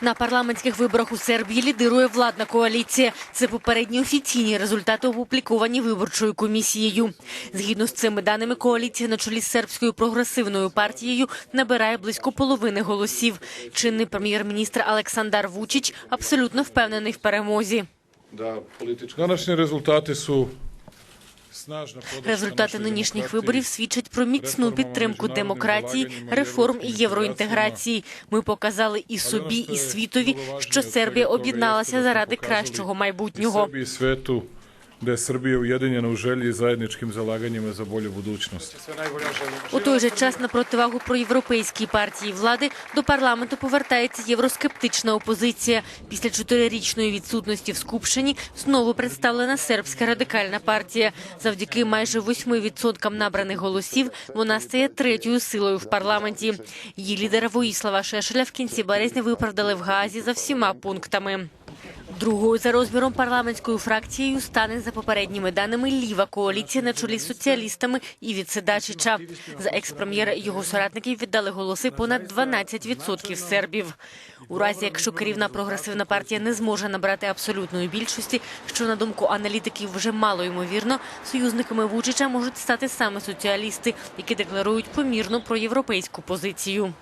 На парламентських виборах у Сербії лідирує владна коаліція. Це попередні офіційні результати опубліковані виборчою комісією. Згідно з цими даними, коаліція на чолі з сербською прогресивною партією набирає близько половини голосів. Чинний прем'єр-міністр Олександар Вучич абсолютно впевнений в перемозі. rezultati su snažna podrška Результати нинішніх виборів свідчать про міцну підтримку демократії, реформ і євроінтеграції. Ми показали і собі, і світові, що Сербія об'єдналася заради кращого майбутнього. Da je Srbija ujedinjena u želji i zajedničkim zalaganjima za bolju budućnost. У той же час на противагу проєвропейській партії влади до парламенту повертається євроскептична опозиція. Після чотирирічної відсутності в Скупщині знову представлена сербська радикальна партія. Завдяки майже 8% набраних голосів вона стає третьою силою в парламенті. Її лідера Воїслава Шешеля в кінці березня виправдали в Гаазі за всіма пунктами. Другою за розміром парламентською фракцією стане за попередніми даними ліва коаліція на чолі з соціалістами і Відседачича. За екс-прем'єра його соратників віддали голоси понад 12% сербів. У разі, якщо керівна прогресивна партія не зможе набрати абсолютної більшості, що на думку аналітиків вже мало ймовірно, союзниками Вучича можуть стати саме соціалісти, які декларують помірну проєвропейську позицію.